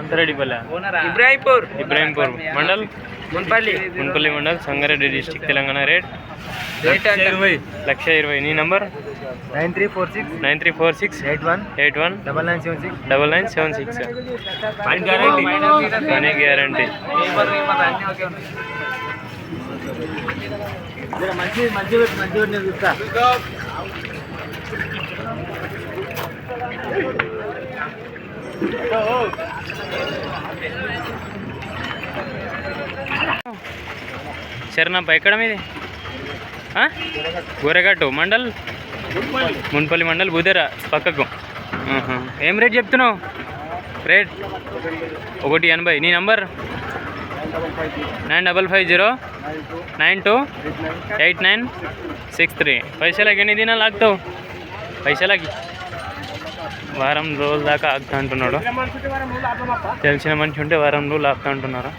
అంతరెడ్డిపల్లె Ibrahimpur. Ibrahimpur mandal. Munpalli. Munpalli mandal Sangareddy district Telangana rate lakh ఇరవై. నీ number nine three four six nine three four six eight one eight one double nine seven six double nine seven six. Money guarantee మంచి మంచి మంచి నేను చూస్తా. శరణప్ప ఎక్కడ మీది? ఆ? గోరెగట్టు మండల్? మున్పల్లి మండల్ బుదేరా పక్కకు. ఏం రేట్ చెప్తున్నావు? రేట్? ఒకటి ఎనభై. నీ number? Nine double five zero nine two eight nine six three. పైసలకి ఎన్ని దినాలు ఆగుతావు పైసలకి? వారం రోజుల దాకా ఆగుతా అంటున్నాడు. తెలిసిన మనిషి ఉంటే వారం రోజులు ఆగుతా అంటున్నారు?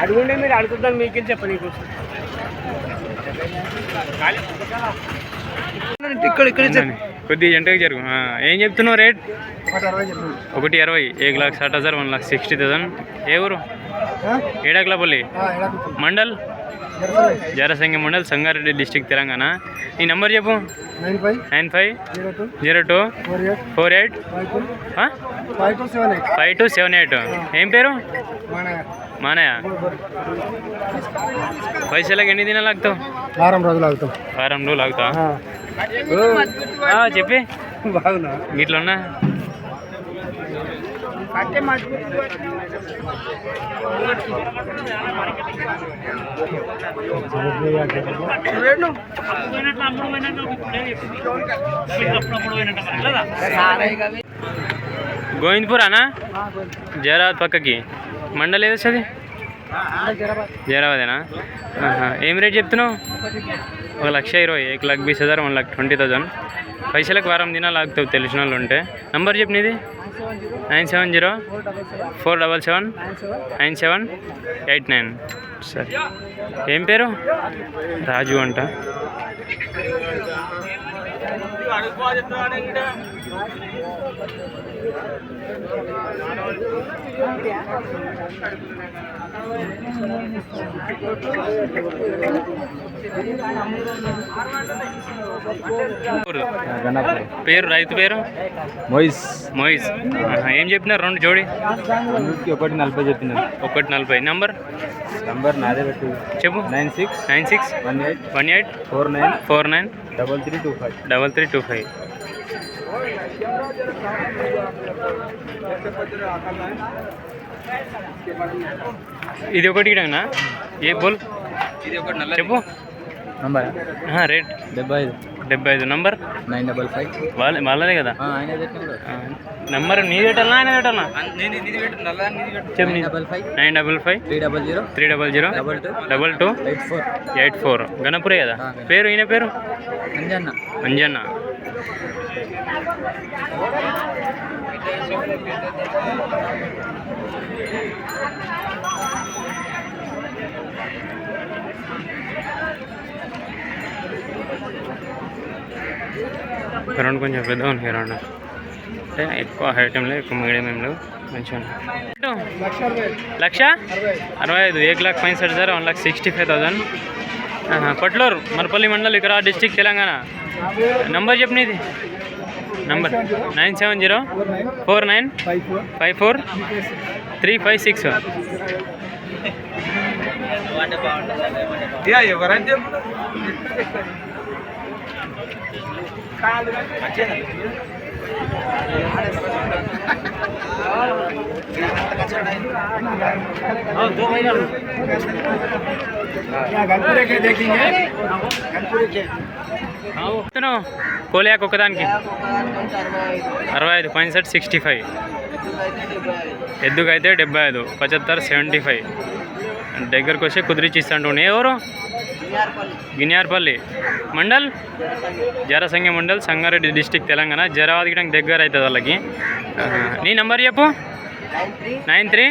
అడుగుండే మీరు అడుగుతాను మీకు చెప్పండి నీకు? ఇక్కడ ఇక్కడ కొద్దిగా జంటకి జరుగు. ఏం చెప్తున్నావు రేట్? ఒకటి అరవై ఏక్ లాక్ సాట్ హజార్ వన్ లాక్ సిక్స్టీ థౌసండ్. ఏ ఊరు? ఏడాకులపల్లి. మండల్? జరసంగి మండల్ సంగారెడ్డి డిస్టిక్ తెలంగాణ. ఈ నెంబర్ చెప్పు. Nine five. Zero two. Four eight. Five two. Seven eight. ఏం పేరు? మన? మానయ్య పైసలకి ఎన్ని దినాలు ఆగుతావు వారం రోజులు అవుతాం వారం రోజులు ఆగుతావా ఆ, చెప్పి. బాగున్నా. ఇట్లా ఉన్నా గోవింద్పూర్ అనా జరాబాద్ పక్కకి. మండల్ ఏది అది? జరాబాదేనా? ఆహా. ఏం రేట్ చెప్తున్నావు? ఒక లక్ష ఇరవై ఏక్ లక్ష బీస్ హజార్ వన్ లాక్ ట్వంటీ థౌసండ్ పైసలకు వారం దినాలు ఆగుతావు తెలిసిన వాళ్ళు ఉంటే. నంబర్ చెప్పు నీది. Nine seven zero four double seven nine seven eight nine. సరే. ఏం పేరు? రాజు అంట. അടുക്കുവാ పేరు రైతు పేరు? మొయిస్. ఆహా. ఏం చెప్పినారు రెండు జోడి? ఒకటి నలభై చెప్పినాను ఒకటి నలభై. నంబర్ నంబర్ నాదే పెట్టు. చెప్పు. Nine six nine six one eight one eight four nine four nine double three two five double three two five ఇది ఒకటి ఇడనా ఏ బోల్? ఇది ఒకటి నల్ల చెప్పు. నంబర్? రేట్? డెబ్బై ఐదు డెబ్బై ఐదు నంబర్? Nine double five. వాళ్ళ వాళ్ళదే కదా? నంబర్ నీ పెట్టాలా? ఆయన పెట్టాలా? చెప్పు నీ double five. Nine double five. Three double zero. Three double zero. Double two. Double two. Eight four. Eight four. గణపురే కదా? పేరు ఈయన పేరు? అంజన్న. అంజన్న. రెండు కొంచెం పెద్ద ఉన్నాయి రెండు అంటే ఎక్కువ హైట్ ఏం లేవు ఎక్కువ మీడియం ఏం లేవు. మంచిగా ఉన్నాయి లక్ష? అరవై ఐదు ఏక్ లాక్ పైన set sir one lakh sixty five thousand. Kotluru Marapalli mandal ఇక్కడ డిస్టిక్ తెలంగాణ. నంబర్ చెప్పు నీది. Number. Nine seven zero four nine five four three five six. ఎవరంటే ఫైవ్ సిక్స్ కోలియాకు ఒకదానికి. అరవై ఐదు పాయింట్ సెట్ సిక్స్టీ ఫైవ్. ఎద్దుకైతే డెబ్బై ఐదు పచత్తర్ సెవెంటీ ఫైవ్. దగ్గరకు వచ్చి కుదిరించి ఇస్తాంటు ఎవరు? గిన్యార్పల్లి మండల్? జరసంగి మండల్ సంగారెడ్డి డిస్టిక్ తెలంగాణ. జరావదిగడానికి దగ్గర అవుతుంది వాళ్ళకి. నీ నంబర్ చెప్పు. Nine three.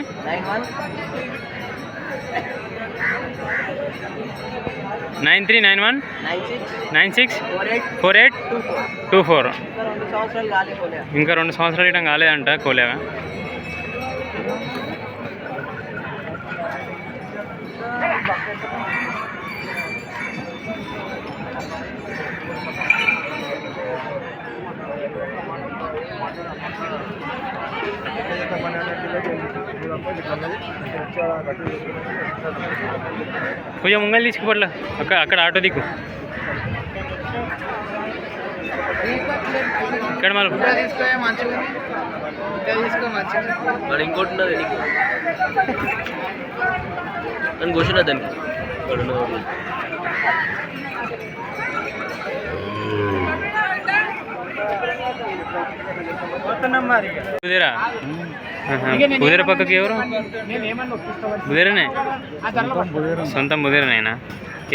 Nine three. Nine one. Nine six. Four eight. Two four. ఇంకా రెండు సంవత్సరాలు ఇవ్వడం కాలేదంట కోలేగా కొంచెం ముంగల్ తీసుకుపోట్లా. అక్కడ అక్కడ ఆటో దిక్కు. ఇక్కడ మళ్ళీ. తీసుకో మంచిగా ఇంకా తీసుకో మంచిగా మరి ఇంకోటి ఉన్నది నీకు. నన్ను కూర్చున్నా దానికి. కుదిరా కుదిర పక్కకి ఎవరు? కుదిరనే సొంతం కుదిరనేనా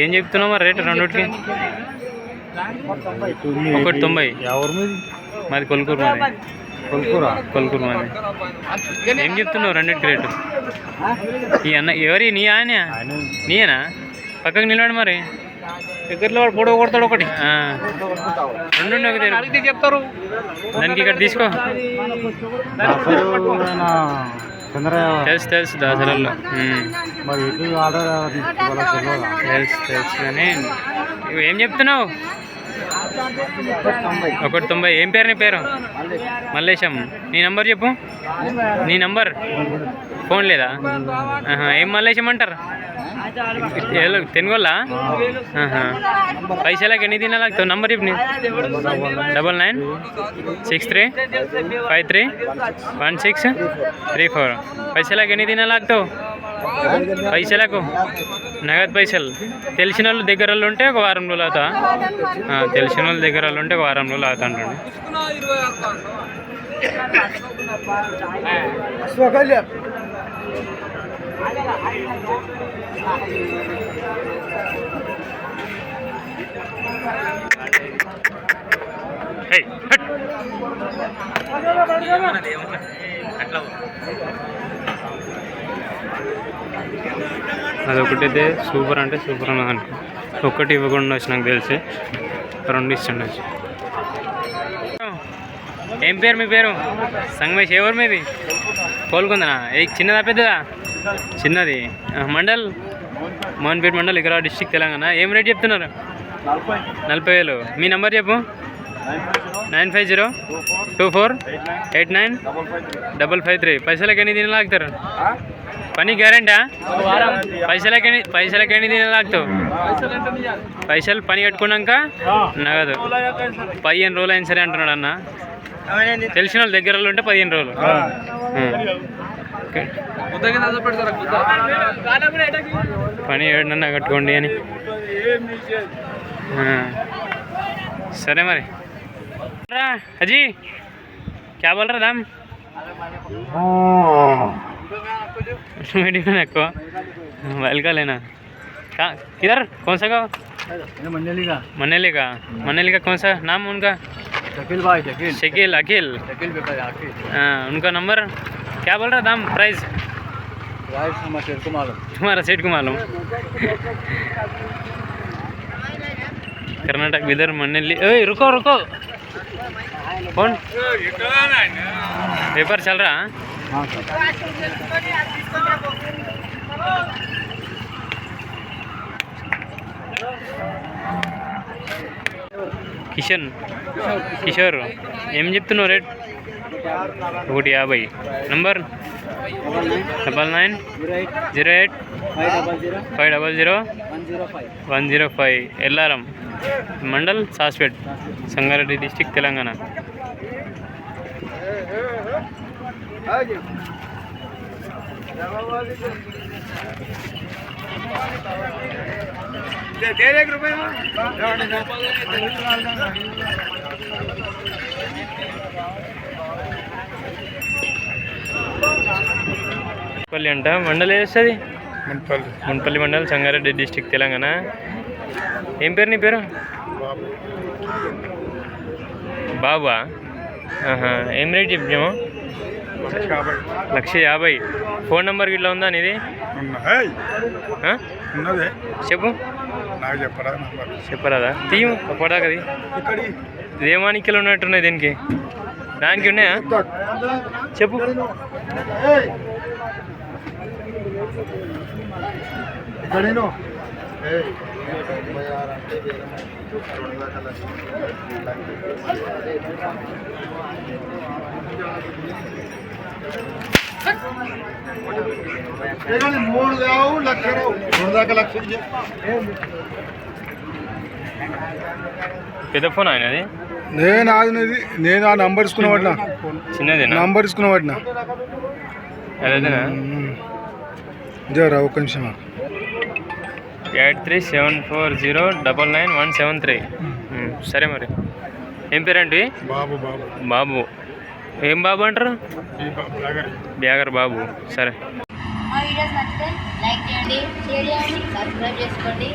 ఏం చెప్తున్నావు మరి రేటు రెండుకి ఒకటి తొంభై. ఎవరి మీద? కొలుకూరు మాది. కొలుకురా? కొలుకూరు మాది. ఏం చెప్తున్నావు రెండింటికి రేటు? ఈ అన్న ఎవరి? నీ ఆయన? ఆయన. నీయేనా? పక్కకి నిలబడి మరి. దగ్గరలో వాడు పొడవు కొడతాడు ఒకటి. ఆ. రెండు దగ్గర. చెప్తారు. దానికి ఇక్కడ తీసుకో. తెలుసు తెలుసు దాసరాల్లో? తెలుసు తెలుసు కానీ ఏం చెప్తున్నావు? ఒకటి తొంభై. ఏం పేరు నీ పేరు? మల్లేశం. నీ నంబర్ చెప్పు. నీ నంబర్. ఫోన్ లేదా? ఏం మల్లేశం అంటారు తెనుగోళ్ళ? పైసలకి ఎన్ని తినాలాగుతావు నంబర్ ఇప్పుడు double nine six three five three one six three four. పైసలకి ఎన్ని తినాలాగుతావు పైసలకు? నగదు పైసలు. తెలిసిన వాళ్ళు దగ్గర వాళ్ళు ఉంటే ఒక వారం రోజులు అవుతా తెలిసిన వాళ్ళ దగ్గర వాళ్ళు ఉంటే ఒక వారం రోజులు అవుతా అంటుండే. స్వకల్యం అదొకటైతే సూపర్ అంటే సూపర్ అన్నది అనుకో ఒక్కటి ఇవ్వకుండా వచ్చి నాకు తెలిసి రెండు ఇస్తుండొచ్చు. ఏం పేరు మీ పేరు? సంగమేష్ ఎవరు మీది? కోలుకుందనా? ఏ చిన్నదా పెద్దదా? చిన్నది. మండల్? మోహన్పేట మండల్ ఇక్కడ డిస్టిక్ తెలంగాణ. ఏం రేట్ చెప్తున్నారు? నలభై వేలు. మీ నెంబర్ చెప్పు. Nine five zero two four eight nine double five three. పైసలకి ఎన్ని దినాలు ఆగుతారు? పని గ్యారెంటా? పైసలకి ఎన్ని పైసలకి ఎన్ని దినాలు ఆగుతావు? పైసలు పని కట్టుకున్నాక నగదు. పదిహేను రోజులు అయిన సరే అంటున్నాడు అన్న. తెలిసిన వాళ్ళ దగ్గర వాళ్ళు ఉంటే పదిహేను రోజులు ఉం. ఓకే. పని ఏడన్నా కట్టుకోండి అని ఆ. సరే మరి రా అజీ क्या बोल रहा दाम मीडियम को मोबाइल का लेना कहाँ किधर कौन सा गाँव मंडली का मनेली का मनेली का कौन सा नाम उनका शकील भाई शकील। शकील अखिल। शकील हाँ उनका नंबर? क्या बोल रहा दाम? प्राइस तुम्हारा सेठ को मालूम। कर्नाटक बिदर मण्णली ओए रुको रुको। फ़ोन पेपर चल रहा हाँ? हाँ किशन। కిషోర్ ఏం చెప్తున్నావు రేట్? ఒకటి యాభై. Number? Double nine? Zero eight? Five double zero? One zero five. Ellaram. Mandal Saspet Sangareddy district Telangana. Munpalli అంట మండల్ వేస్తుంది? మున్పల్లి మండల్ సంగారెడ్డి డిస్టిక్ తెలంగాణ. ఏం పేరు నీ పేరు? బాబా. ఏం రేట్ చెప్పాము లక్ష యాభై. ఫోన్ నెంబర్ ఇట్లా ఉందా నీది? చెప్పు. నాకు చెప్పరా నంబర్? చెప్పరాదా? తీయు పడాకది దేమానికలు ఉన్నట్టున్నాయి దీనికి. దానికి ఉన్నాయా? చెప్పు. మూడు కావు లక్ష రావు మూడు దాకా లక్ష పెద్ద ఫోన్ ఆయన అది నేను అది నేను ఆ నంబర్ ఇసుకున్న వాడినా. చిన్నదేనా? నంబర్ ఇసుకున్న అదేనా జరా ఒక్క నిమిషం. Eight three seven four zero double nine one seven three. సరే మరి. ఏం పేరేంటి బాబు బాబు. బాబు. ఏం బాబు అంటారు? బ్యాగర్. బాబు. సరే. మా వీడియోస్ నచ్చితే లైక్ చేయండి షేర్ చేయండి సబ్స్క్రైబ్ చేసుకోండి.